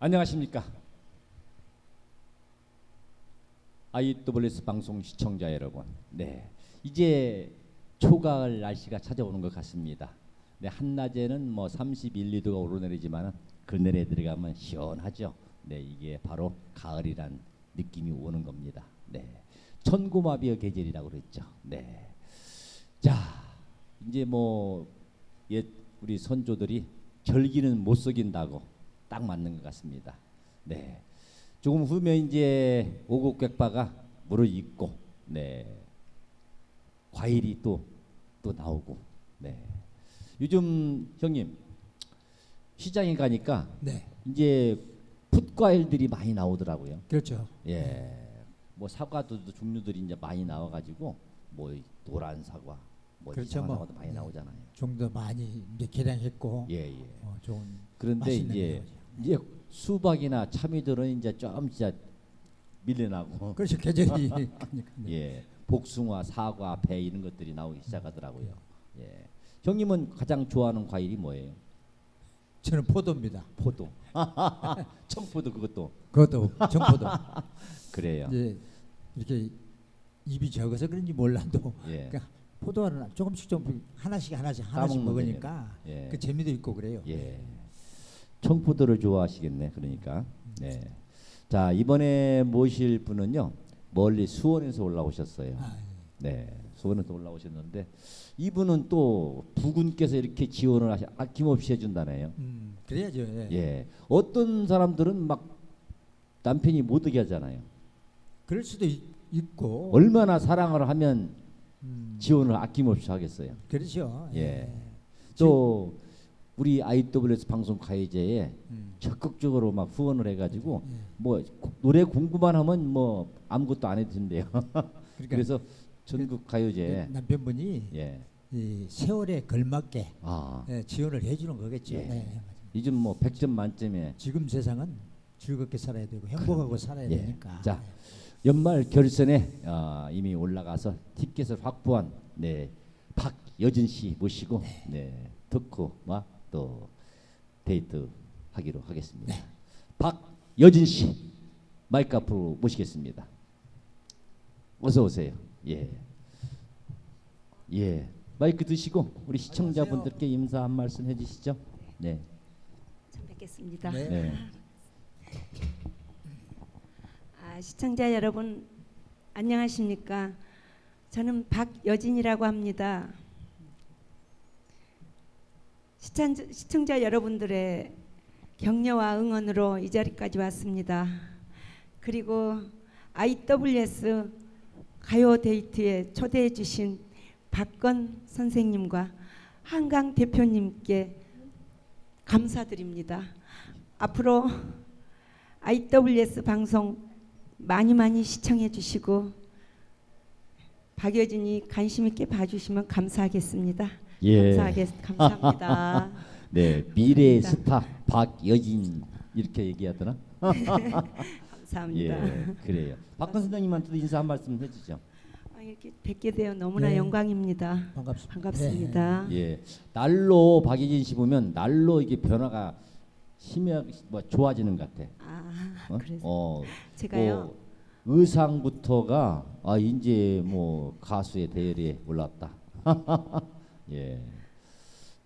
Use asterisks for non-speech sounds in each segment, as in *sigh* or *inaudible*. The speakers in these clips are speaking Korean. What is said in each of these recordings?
안녕하십니까. IWS 방송 시청자 여러분. 네. 이제 초가을 날씨가 찾아오는 것 같습니다. 네, 한낮에는 뭐 31, 2도가 오르내리지만은 그늘에 들어가면 시원하죠. 네, 이게 바로 가을이란 느낌이 오는 겁니다. 네. 천고마비의 계절이라고 그랬죠. 네. 자, 이제 뭐 옛 우리 선조들이 절기는 못 속인다고 딱 맞는 것 같습니다. 네. 조금 후면 이제 오곡백바가 물을 잊고 네. 과일이 또 또 나오고 네. 요즘 형님 시장에 가니까 네, 이제 풋과일들이 많이 나오더라고요. 그렇죠. 예. 뭐 사과도 종류들이 이제 많이 나와 가지고 뭐 노란 사과 뭐 그렇죠, 뭐. 사과도 많이 네. 나오잖아요. 좀 더 많이 이제 개량했고 예, 예. 어, 좋은 그런데 이제 거죠. 이제 수박이나 참이들은 이제 좀 진짜 밀려나고 *laughs* 그렇죠 계절이. *laughs* 예 복숭아, 사과, 배 이런 것들이 나오기 시작하더라고요. 예 형님은 가장 좋아하는 과일이 뭐예요? 저는 포도입니다. 포도. *laughs* 청포도 그것도 그것도 정포도. 그래요. 이제 이렇게 입이 적어서 그런지 몰라도 예. 그러니까 포도알은 조금씩 좀 하나씩 하나씩 하나씩 먹으니까 예. 그 재미도 있고 그래요. 예. 청포도를 좋아하시겠네. 그러니까. 네. 자 이번에 모실 분은요 멀리 수원에서 올라오셨어요. 아, 네, 수원에서 올라오셨는데 이분은 또 부군께서 이렇게 지원을 하시, 아낌없이 해준다네요. 음, 그래야죠. 예. 예, 어떤 사람들은 막 남편이 못 오게 하잖아요. 그럴 수도 있, 고 얼마나 사랑을 하면 음, 지원을 아낌없이 하겠어요. 그렇죠. 예. 또 우리 IWS 방송 가요제에 음, 적극적으로 막 후원을 해가지고 예. 뭐 고- 노래 공부만 하면 뭐 아무것도 안 해도 된대요. 그러니까 *laughs* 그래서 전국 가요제 남편분이 예. 이 세월에 걸맞게 아 예, 지원을 해주는 거겠죠. 예. 네, 맞아요. 요즘 뭐 100점 만점에 지금 세상은 즐겁게 살아야 되고 행복하고 살아야 예. 되니까. 자, 연말 결선에 어, 이미 올라가서 티켓을 확보한 네 박여진 씨 모시고 네 듣고와 또 데이트 하기로 하겠습니다. 네. 박여진 씨 마이크 앞으로 모시겠습니다. 어서 오세요. 예. 예. 마이크 드시고 우리 시청자분들께 인사 한 말씀 해 주시죠. 네. 처음 뵙겠습니다. 네. 네. 아, 시청자 여러분 안녕하십니까? 저는 박여진이라고 합니다. 시청, 시청자 여러분들의 격려와 응원으로 이 자리까지 왔습니다. 그리고 IWS 가요 데이트에 초대해 주신 박건 선생님과 한강 대표님께 감사드립니다. 앞으로 IWS 방송 많이 많이 시청해 주시고 박여진이 관심 있게 봐주시면 감사하겠습니다. 예. 감사하겠, 감사합니다. *laughs* 네, 미래의 감사합니다. 스타 박여진 이렇게 얘기하더나? *laughs* 감사합니다. 예, 그래요. 박근 선생님한테도 인사 한 말씀 해주죠. 아, 이렇게 뵙게 되어 너무나 네. 영광입니다. 반갑습니다. 반갑습니다. 예, 날로 박여진 씨 보면 날로 이게 변화가 심해 뭐 좋아지는 것 같아. 아, 어? 그래서 어, 제가요. 뭐 의상부터가 아 이제 뭐 가수의 대열에 올랐다. *laughs* 예.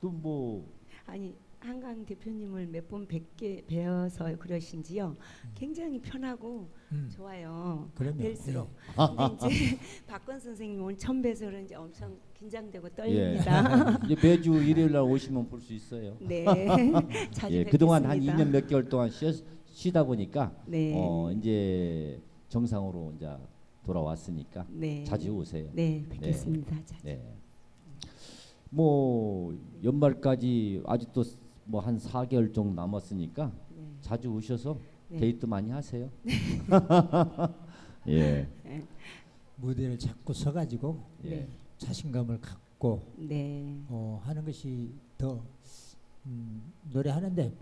또 뭐 아니 한강 대표님을 몇 번 뵙게 뵈어서 그러신지요. 굉장히 편하고 음, 좋아요. 그럼요. 뵐수록. 아, 근데 이제 *laughs* 박건 선생님 오늘 처음 뵈서 그런지 엄청 긴장되고 예. 떨립니다. *laughs* 이제 매주 일요일 날 오시면 볼 수 있어요. 네. *laughs* 자주 예. 그동안 한 2년 몇 개월 동안 쉬, 쉬다 보니까 네. 어, 이제 정상으로 이제 돌아왔으니까 네. 자주 오세요. 네, 뵙겠습니다. 자주. 네. 뭐 연말까지 아직도 뭐 한 4개월 정도 남았으니까 네. 자주 오셔서 네. 데이트 많이 하세요. *laughs* 예. 무대를 자꾸 서가지고 예. 네. 자신감을 갖고 네. 어, 하는 것이 더 음, 노래하는데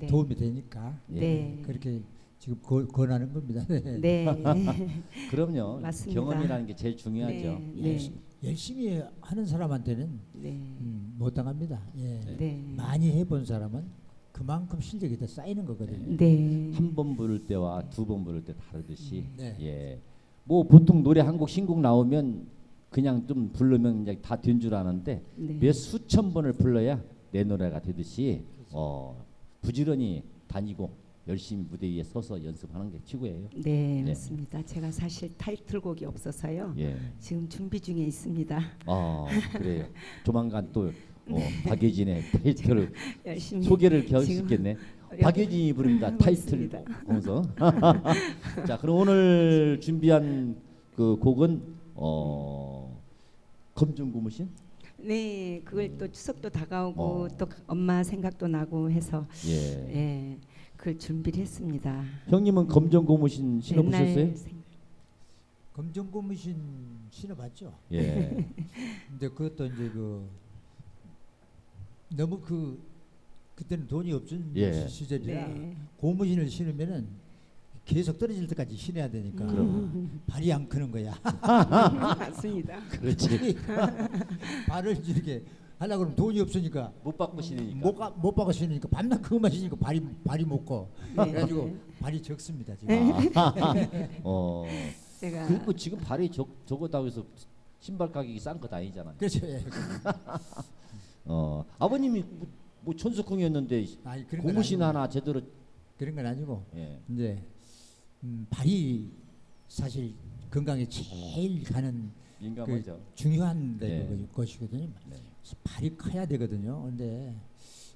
네. 도움이 되니까 예. 네. 그렇게 지금 거, 권하는 겁니다. *laughs* 네. 네. *laughs* 그럼요. 맞습니다. 경험이라는 게 제일 중요하죠. 네. 예. 열심히, 열심히 하는 사람한테는 네. 음, 못 당합니다. 예. 네. 네. 많이 해본 사람은 그만큼 실력이 더 쌓이는 거거든요. 네. 한 번 부를 때와 두 번 부를 때 다르듯이 네. 예. 뭐 보통 노래 한 곡 신곡 나오면 그냥 좀 부르면 이제 다된 줄 아는데 네. 몇 수천 번을 불러야 내 노래가 되듯이 어, 부지런히 다니고 열심히 무대 위에 서서 연습하는 게 최고예요. 네, 네. 맞습니다. 제가 사실 타이틀곡이 없어서요. 예. 지금 준비 중에 있습니다. 아 그래요. 조만간 또 어, *laughs* 박예진의 타이틀을 열심히 소개를 할 수 지금 있겠네. 박예진이 부릅니다. *laughs* 타이틀 있습니다. 공서. *laughs* 자, 그럼 오늘 준비한 그 곡은 어 검정 고무신? 네, 그걸 또 추석도 다가오고 어. 또 엄마 생각도 나고 해서 예. 예, 그걸 준비를 했습니다. 형님은 검정 고무신 신어보셨어요? 옛날 생- 검정 고무신 신어봤죠. 예. *laughs* 근데 그것도 이제 그 너무 그 그때는 돈이 없던 예. 시- 시절이라 네. 고무신을 신으면은 계속 떨어질 때까지 신어야 되니까. *laughs* 발이 안 크는 거야. *laughs* 맞습니다. 그렇지. 발을 이렇게 하려고 그러면 돈이 없으니까 못 받고 신으니까. 못, 가, 못 박아 신으니까 밤낮 그것만 신으니까 발이 발이 못 커. 네. 그래가지고 발이 적습니다 지금. *laughs* 어. 제가 그리고 지금 발이 적 적었다고 해서 신발 가격이 싼 것 아니잖아요. 그렇죠. 예. 어. 아버님이 뭐, 뭐 천수콩이었는데 아니 그런 건 고무신 아니고, 하나 제대로 그런 건 아니고 예. 이제 음, 발이 사실 건강에 제일 가는 민감하죠. 중요한 데 네. 것이거든요. 네. 발이 커야 되거든요. 근데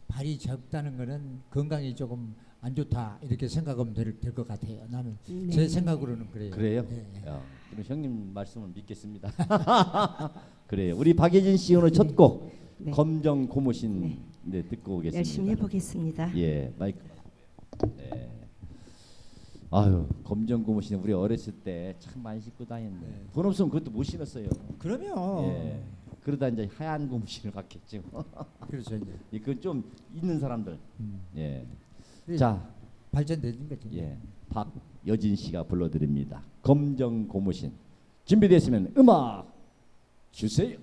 발이 적다는 거는 건강이 조금 안 좋다 이렇게 생각하면 될 것 같아요. 나는 네. 제 생각으로는 그래요. 그래요? 예, 예. 야, 그럼 형님 말씀을 믿겠습니다. *laughs* 그래요. 우리 박예진 씨 오늘 첫곡 네. 검정 고무신 네. 네. 듣고 오겠습니다. 열심히 해보겠습니다. 예, 마이크. 네. 아유, 검정 고무신 우리 어렸을 때 참 많이 신고 다녔는데 네. 돈 없으면 그것도 못 신었어요. 그러면 예. 그러다 이제 하얀 고무신을 받겠죠. *laughs* 그렇죠 이제 이건 좀 있는 사람들. 음. 예. 네. 자, 발전되는 거지. 예, 박여진 씨가 불러드립니다. 검정 고무신 준비됐으면 음악 주세요.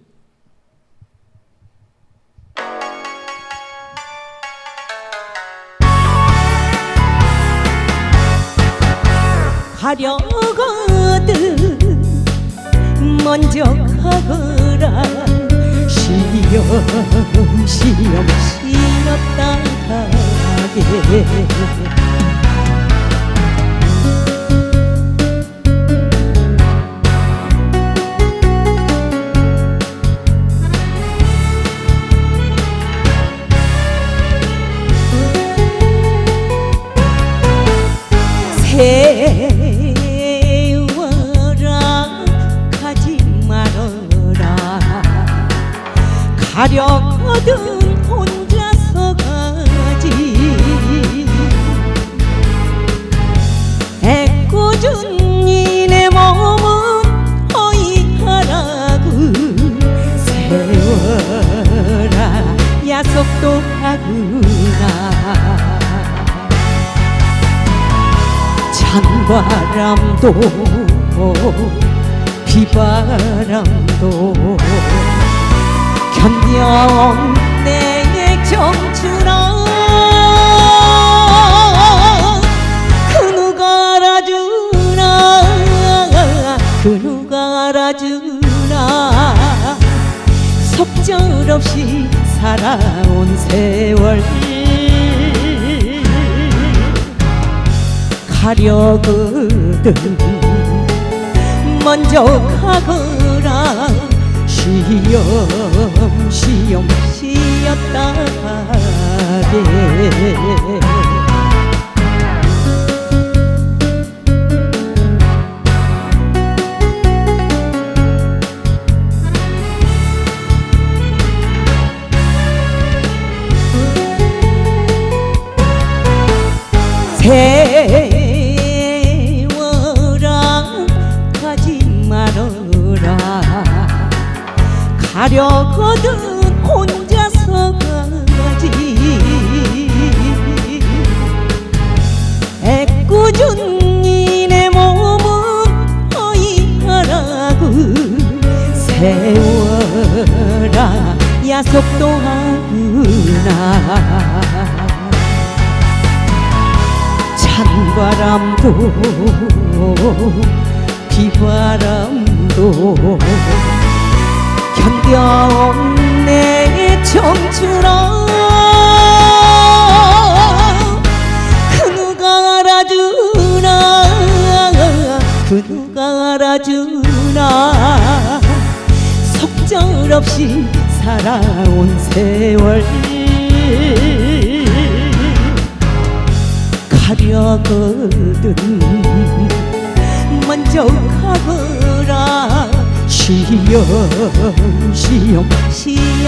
가려거든 먼저 가거라 시험 시험 시었다 하게 가려거든 혼자서 가지. 애꿎은 이내 몸은 허이하라고 세워라. 약속도 하구나. 찬바람도 비바람도 견뎌온 내의 청춘아 그 누가 알아주나? 그 누가 알아주나? 속절 없이 살아온 세월 가려거든. 먼저 가거 하게. 세워라 가지 말어라. 가려거든 약속도 하구나. 찬바람도 비바람도 견뎌온 내 청춘아. 그 누가 알아주나? 그 누가 알아주나? 속절없이 살아온 세월. 가려거든. 먼저 가거라. 시영 시영 쉬었다게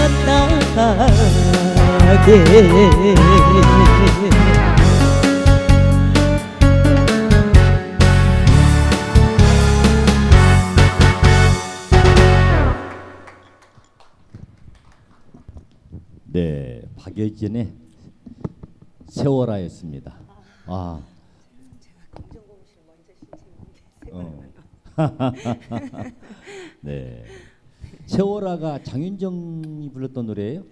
네, 박여진의 세월아였습니다. 아, 어. *laughs* 네, 세월아가 장윤정이 불렀던 노래예요?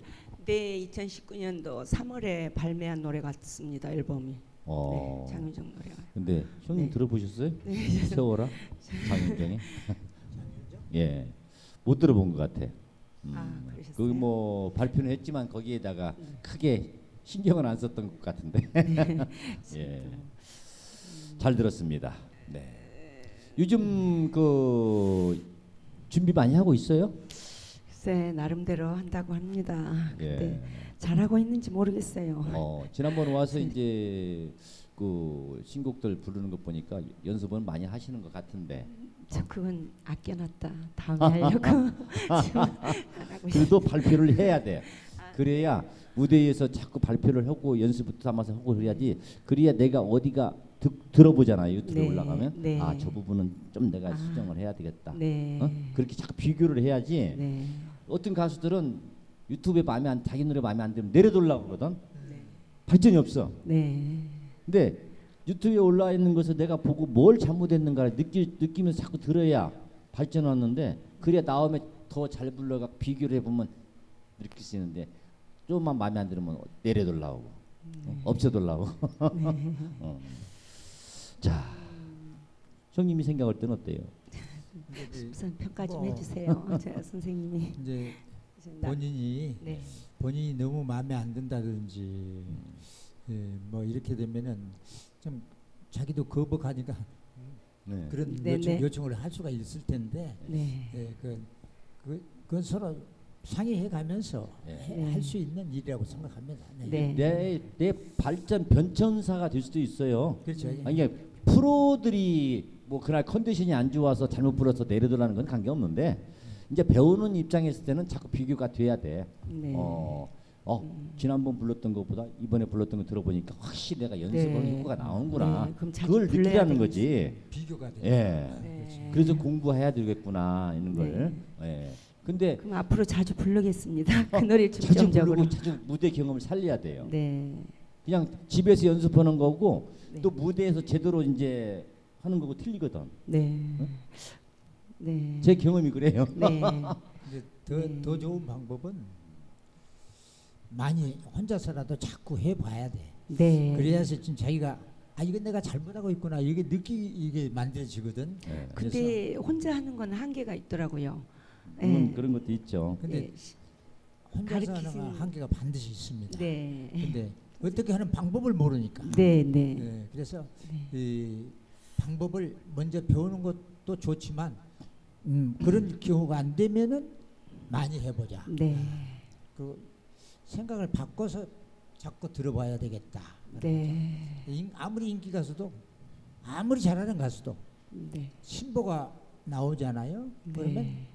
네, 2019년도 3월에 발매한 노래 같습니다. 앨범이. 어. 네, 장윤정 노래가. 근데 형님 네. 들어보셨어요? 세월아 *laughs* 장윤정의? *laughs* 예, 못 들어본 것 같아. 음. 아, 그러셨어요? 거기 뭐 발표는 했지만 거기에다가 크게 신경을 안 썼던 것 같은데. *laughs* *laughs* 예, 잘 들었습니다. 네. 요즘 그 준비 많이 하고 있어요? 글쎄 나름대로 한다고 합니다. 근데 예. 잘하고 있는지 모르겠어요. 어, 지난번 와서 *laughs* 이제 그 신곡들 부르는 거 보니까 연습은 많이 하시는 것 같은데. 저 그건 아껴놨다. 다음에 *laughs* 하려고 *laughs* 지금 안 하고 있어요. 그래도 발표를 해야 돼. 그래야 무대에서 자꾸 발표를 하고 연습부터 삼아서 하고 그래야지. 그래야 내가 어디가 듣, 들어보잖아 유튜브에 네, 올라가면. 네. 아 저 부분은 좀 내가 아. 수정을 해야 되겠다. 네. 어? 그렇게 자꾸 비교를 해야지. 네. 어떤 가수들은 유튜브에 마음에 안 자기 노래 마음에 안 들면 내려돌라고 그러거든. 네. 발전이 없어. 네. 근데 유튜브에 올라 있는 것을 내가 보고 뭘 잘못했는가를 느끼, 느끼면서 자꾸 들어야 발전하는데 그래야 다음에 더 잘 불러가 비교를 해보면 이렇게 쓰는데 조금만 마음에 안 들으면 내려돌라고 어, 없애돌라고 *laughs* 어. 자 형님이 생각할 때는 어때요? *laughs* 우선 평가 좀 뭐. 해주세요. *laughs* 제가 선생님이. 이제 본인이 네. 본인이 너무 마음에 안 든다든지 예, 뭐 이렇게 되면은 좀 자기도 거북하니까 네. 그런 네, 요청, 네. 요청을 할 수가 있을 텐데 네. 예, 그, 그, 그건 서로 상의해 가면서 네. 할 수 있는 일이라고 생각합니다. 네. 네. 내, 내 발전 변천사가 될 수도 있어요. 그렇죠. 아니 이게 프로들이 뭐 그날 컨디션이 안 좋아서 잘못 불어서 내려돌라는 건 관계 없는데 이제 배우는 입장에 있을 때는 자꾸 비교가 돼야 돼. 네. 어, 어 지난번 불렀던 것보다 이번에 불렀던 거 들어보니까 확실히 내가 연습하는 네. 효과가 나오는구나. 네, 그럼 자주 그걸 불러야 느끼라는. 거지. 비교가 돼. 예. 네. 그래서 공부해야 되겠구나 이런 걸. 예. 근데 그럼 앞으로 자주 부르겠습니다. *laughs* 그 노래 자주 중점적으로. 부르고 자주 무대 경험을 살려야 돼요. 네. 그냥 집에서 연습하는 거고 네. 또 무대에서 제대로 이제 하는 거고 틀리거든. 네. 네. 제 경험이 그래요. 네. *laughs* 이제 더, 네. 더 좋은 방법은 많이 혼자서라도 자꾸 해봐야 돼. 네. 그래야지 지금 자기가 아 이건 내가 잘못하고 있구나 이게 느끼 이게 만들어지거든. 예. 근데 혼자 하는 건 한계가 있더라고요. 물론 네. 그런 것도 있죠. 근데 네. 혼자서 하는 가르치시는- 한계가 반드시 있습니다. 네. 근데 어떻게 하는 방법을 모르니까. 네, 네. 예, 그래서 네. 이 방법을 먼저 배우는 것도 좋지만 음, 그런 경우가 안 되면은 많이 해보자. 네. 그 생각을 바꿔서 자꾸 들어봐야 되겠다. 네. 인- 아무리 인기 가수도 아무리 잘하는 가수도 네. 신보가 나오잖아요. 그러면 네.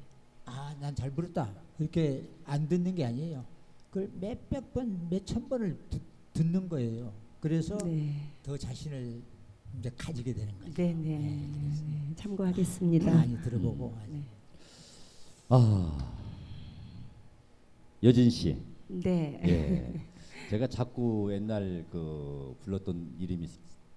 아난 잘 부르다 이렇게 안 듣는 게 아니에요. 그걸 몇백 번, 몇 천 번을 듣, 듣는 거예요. 그래서 네. 더 자신을 이제 가지게 되는 거죠. 네, 네. 네. 참고하겠습니다. 많이 들어보고 네. 아 여진 씨. 네. 예. *laughs* 제가 자꾸 옛날 그 불렀던 이름이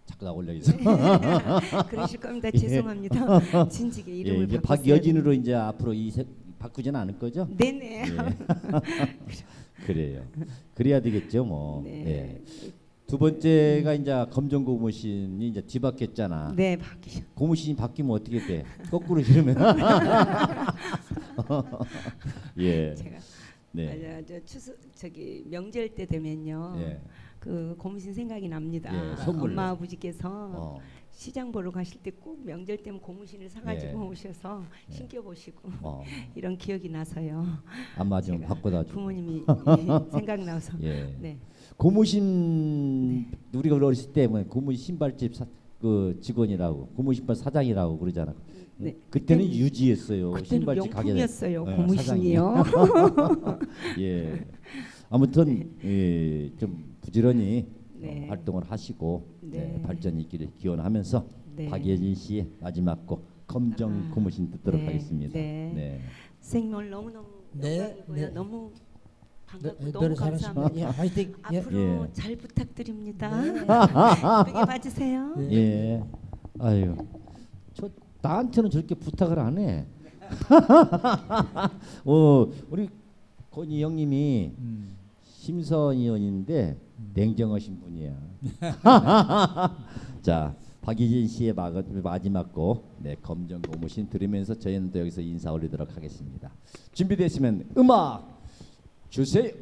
자꾸 나오려 해서 *laughs* 그러실 겁니다. *laughs* 예. 죄송합니다. 진지게 예, 이름을 이제 바꿨어야 박여진으로 이제 앞으로 이 세, 바꾸지는 않을 거죠? 네네. 예. 그래요. 그래야 되겠죠, 뭐. 네. 예. 두 번째가 이제 검정 고무신이 이제 뒤바뀌었잖아. 네, 바뀌. 고무신이 바뀌면 어떻게 돼? 거꾸로 이러면 예. 제가 네. 아, 저 추수 저기 명절 때 되면요. 예. 그 고무신 생각이 납니다. 예, 선물로. 엄마 아버지께서 어. 시장 보러 가실 때 꼭 명절 때면 고무신을 사가지고 예. 오셔서 신겨 보시고 어. *laughs* 이런 기억이 나서요. 좀 제가 바꿔다 줘. 부모님이 *laughs* 생각나서 예. 네. 고무신 우리가 어렸을 때 뭐 고무신 신발집 사, 그 직원이라고 고무신발 사장이라고 그러잖아. 네. 그때는 유지했어요. 그때는 신발집 가게 명품이었어요. 네, 고무신이요. *laughs* 예. 아무튼 예, 좀 부지런히 네. 어, 활동을 하시고 네, 네. 발전이 있기를 기원하면서 네. 박예진 씨의 마지막 곡 검정 아, 고무신 듣도록 네, 하겠습니다. 네. 네. 오늘 너무너무 네. 네. 너무 반갑고 네, 너무 노래 감사합니다. 예, 화이팅. 예. 앞으로 예. 잘 부탁드립니다. 네. *laughs* 예쁘게 봐주세요. 네. 예. 아유. 저 나한테는 저렇게 부탁을 안 해. *laughs* 어, 우리 건희 형님이 음. 심선 의원인데 냉정하신 분이야. *laughs* 자, 박예진 씨의 마- 마지막 곡, 네, 검정 고무신 들으면서 저희는 또 여기서 인사 올리도록 하겠습니다. 준비됐으면 음악 주세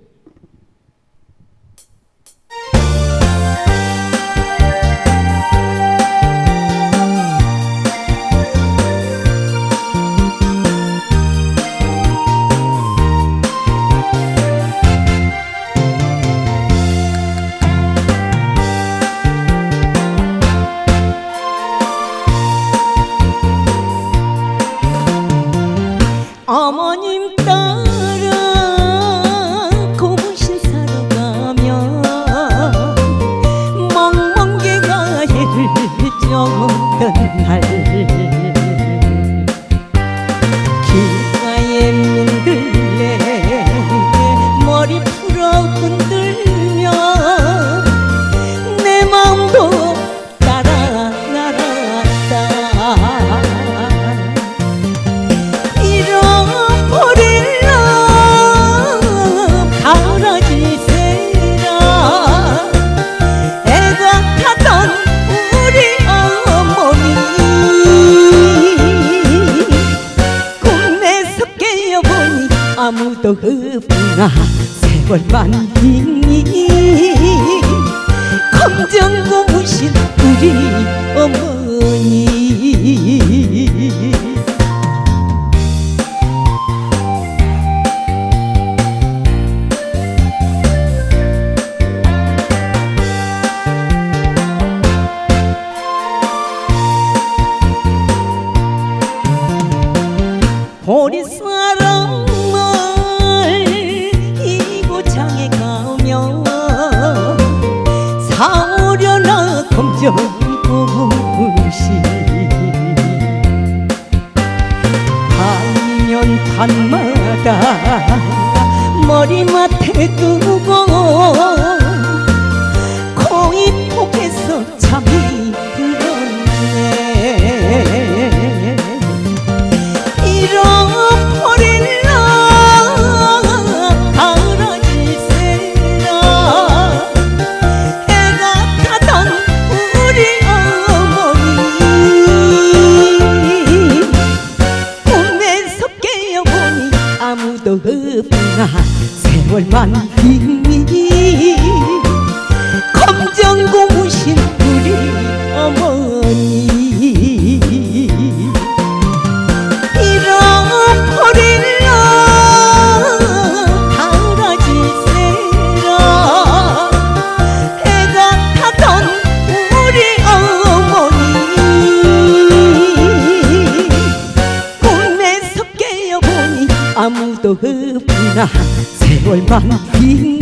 세월만 빙이 꿈에서 깨어보니 아무도 없구나 세월만 빙